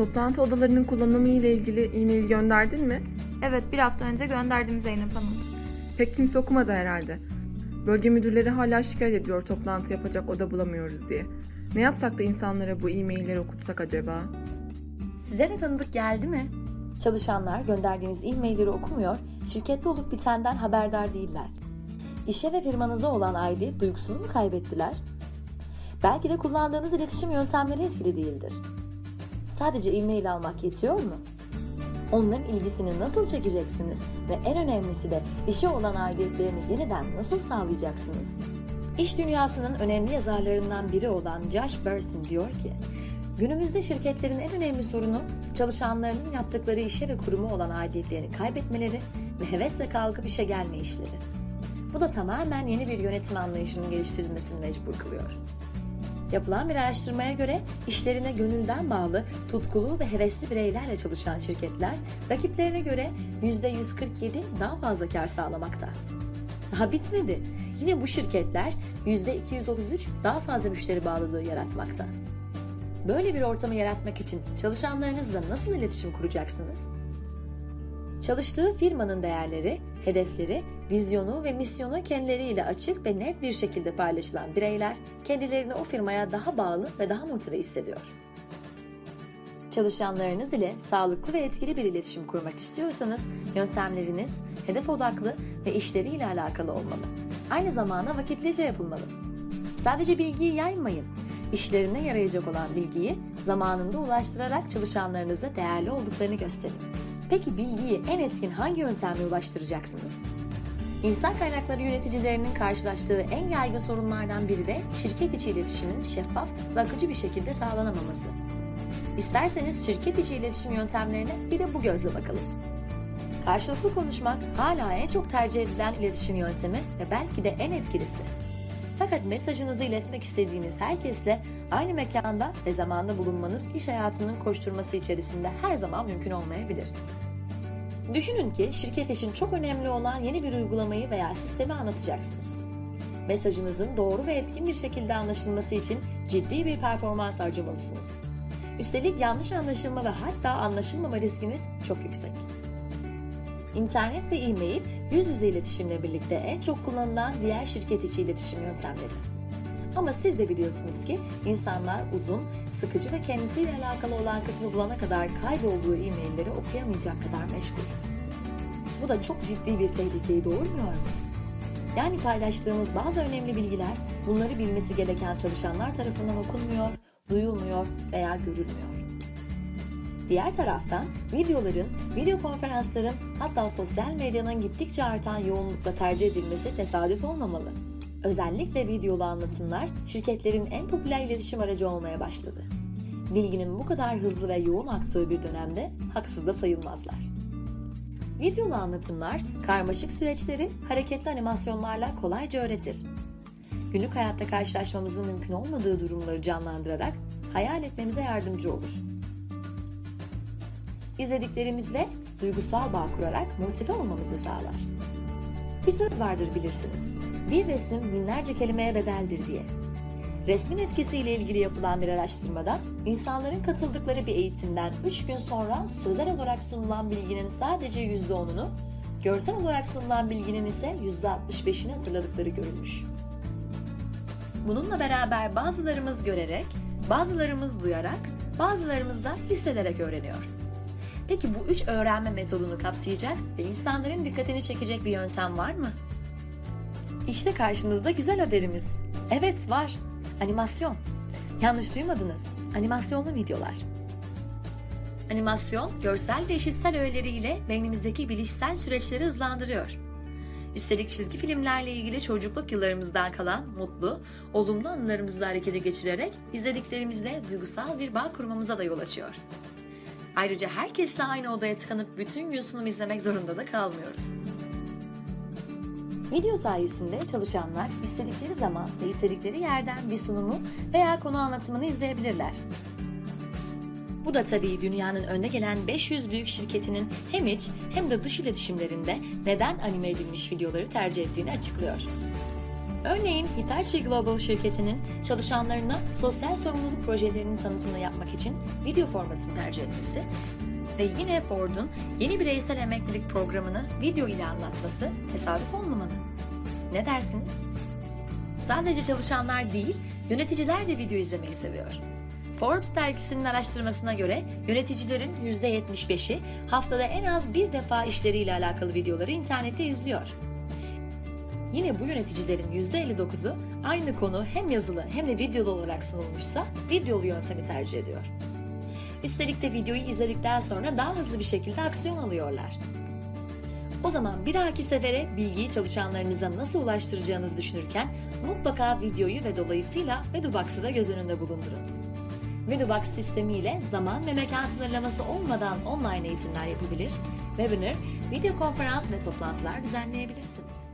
Toplantı odalarının kullanımı ile ilgili e-mail gönderdin mi? Evet bir hafta önce gönderdim Zeynep Hanım. Pek kimse okumadı herhalde. Bölge müdürleri hala şikayet ediyor toplantı yapacak oda bulamıyoruz diye. Ne yapsak da insanlara bu e-mailleri okutsak acaba? Size de tanıdık geldi mi? Çalışanlar gönderdiğiniz e-mailleri okumuyor, şirkette olup bitenden haberdar değiller. İşe ve firmanıza olan aidiyet duygusunu mu kaybettiler? Belki de kullandığınız iletişim yöntemleri etkili değildir. Sadece e-mail almak yetiyor mu? Onların ilgisini nasıl çekeceksiniz ve en önemlisi de işe olan aidiyetlerini yeniden nasıl sağlayacaksınız? İş dünyasının önemli yazarlarından biri olan Josh Bernstein diyor ki, Günümüzde şirketlerin en önemli sorunu çalışanlarının yaptıkları işe ve kuruma olan aidiyetlerini kaybetmeleri ve hevesle kalkıp işe gelme işleri. Bu da tamamen yeni bir yönetim anlayışının geliştirilmesini mecbur kılıyor. Yapılan bir araştırmaya göre işlerine gönülden bağlı, tutkulu ve hevesli bireylerle çalışan şirketler rakiplerine göre %147 daha fazla kar sağlamakta. Daha bitmedi. Yine bu şirketler %233 daha fazla müşteri bağlılığı yaratmakta. Böyle bir ortamı yaratmak için çalışanlarınızla nasıl iletişim kuracaksınız? Çalıştığı firmanın değerleri, hedefleri, vizyonu ve misyonu kendileriyle açık ve net bir şekilde paylaşılan bireyler kendilerini o firmaya daha bağlı ve daha motive hissediyor. Çalışanlarınız ile sağlıklı ve etkili bir iletişim kurmak istiyorsanız yöntemleriniz hedef odaklı ve işleriyle alakalı olmalı. Aynı zamanda vakitlice yapılmalı. Sadece bilgiyi yaymayın. İşlerine yarayacak olan bilgiyi zamanında ulaştırarak çalışanlarınıza değerli olduklarını gösterin. Peki bilgiyi en etkin hangi yöntemle ulaştıracaksınız? İnsan kaynakları yöneticilerinin karşılaştığı en yaygın sorunlardan biri de şirket içi iletişimin şeffaf ve akıcı bir şekilde sağlanamaması. İsterseniz şirket içi iletişim yöntemlerine bir de bu gözle bakalım. Karşılıklı konuşmak hala en çok tercih edilen iletişim yöntemi ve belki de en etkilisi. Fakat mesajınızı iletmek istediğiniz herkesle aynı mekanda ve zamanda bulunmanız iş hayatının koşturması içerisinde her zaman mümkün olmayabilir. Düşünün ki şirket için çok önemli olan yeni bir uygulamayı veya sistemi anlatacaksınız. Mesajınızın doğru ve etkin bir şekilde anlaşılması için ciddi bir performans harcamalısınız. Üstelik yanlış anlaşılma ve hatta anlaşılmama riskiniz çok yüksek. İnternet ve e-mail yüz yüze iletişimle birlikte en çok kullanılan diğer şirket içi iletişim yöntemleri. Ama siz de biliyorsunuz ki insanlar uzun, sıkıcı ve kendisiyle alakalı olan kısmı bulana kadar kaybolduğu e-mailleri okuyamayacak kadar meşgul. Bu da çok ciddi bir tehlikeyi doğurmuyor mu? Yani paylaştığımız bazı önemli bilgiler bunları bilmesi gereken çalışanlar tarafından okunmuyor, duyulmuyor veya görülmüyor. Diğer taraftan videoların, video konferansların hatta sosyal medyanın gittikçe artan yoğunlukla tercih edilmesi tesadüf olmamalı. Özellikle videolu anlatımlar şirketlerin en popüler iletişim aracı olmaya başladı. Bilginin bu kadar hızlı ve yoğun aktığı bir dönemde haksız da sayılmazlar. Videolu anlatımlar karmaşık süreçleri hareketli animasyonlarla kolayca öğretir. Günlük hayatta karşılaşmamızın mümkün olmadığı durumları canlandırarak hayal etmemize yardımcı olur izlediklerimizle duygusal bağ kurarak motive olmamızı sağlar. Bir söz vardır bilirsiniz. Bir resim binlerce kelimeye bedeldir diye. Resmin etkisiyle ilgili yapılan bir araştırmada insanların katıldıkları bir eğitimden 3 gün sonra sözel olarak sunulan bilginin sadece %10'unu, görsel olarak sunulan bilginin ise %65'ini hatırladıkları görülmüş. Bununla beraber bazılarımız görerek, bazılarımız duyarak, bazılarımız da hissederek öğreniyor. Peki bu üç öğrenme metodunu kapsayacak ve insanların dikkatini çekecek bir yöntem var mı? İşte karşınızda güzel haberimiz. Evet var. Animasyon. Yanlış duymadınız. Animasyonlu videolar. Animasyon, görsel ve işitsel öğeleriyle beynimizdeki bilişsel süreçleri hızlandırıyor. Üstelik çizgi filmlerle ilgili çocukluk yıllarımızdan kalan mutlu, olumlu anılarımızla harekete geçirerek izlediklerimizle duygusal bir bağ kurmamıza da yol açıyor. Ayrıca herkesle aynı odaya tıkanıp bütün gün sunum izlemek zorunda da kalmıyoruz. Video sayesinde çalışanlar istedikleri zaman ve istedikleri yerden bir sunumu veya konu anlatımını izleyebilirler. Bu da tabii dünyanın önde gelen 500 büyük şirketinin hem iç hem de dış iletişimlerinde neden anime edilmiş videoları tercih ettiğini açıklıyor. Örneğin Hitachi Global şirketinin çalışanlarına sosyal sorumluluk projelerinin tanıtımını yapmak için video formatını tercih etmesi ve yine Ford'un yeni bireysel emeklilik programını video ile anlatması tesadüf olmamalı. Ne dersiniz? Sadece çalışanlar değil, yöneticiler de video izlemeyi seviyor. Forbes dergisinin araştırmasına göre yöneticilerin %75'i haftada en az bir defa işleriyle alakalı videoları internette izliyor. Yine bu yöneticilerin %59'u aynı konu hem yazılı hem de videolu olarak sunulmuşsa videolu yöntemi tercih ediyor. Üstelik de videoyu izledikten sonra daha hızlı bir şekilde aksiyon alıyorlar. O zaman bir dahaki sefere bilgiyi çalışanlarınıza nasıl ulaştıracağınızı düşünürken mutlaka videoyu ve dolayısıyla Vedubox'ı da göz önünde bulundurun. Vedubox sistemiyle zaman ve mekan sınırlaması olmadan online eğitimler yapabilir, webinar, video konferans ve toplantılar düzenleyebilirsiniz.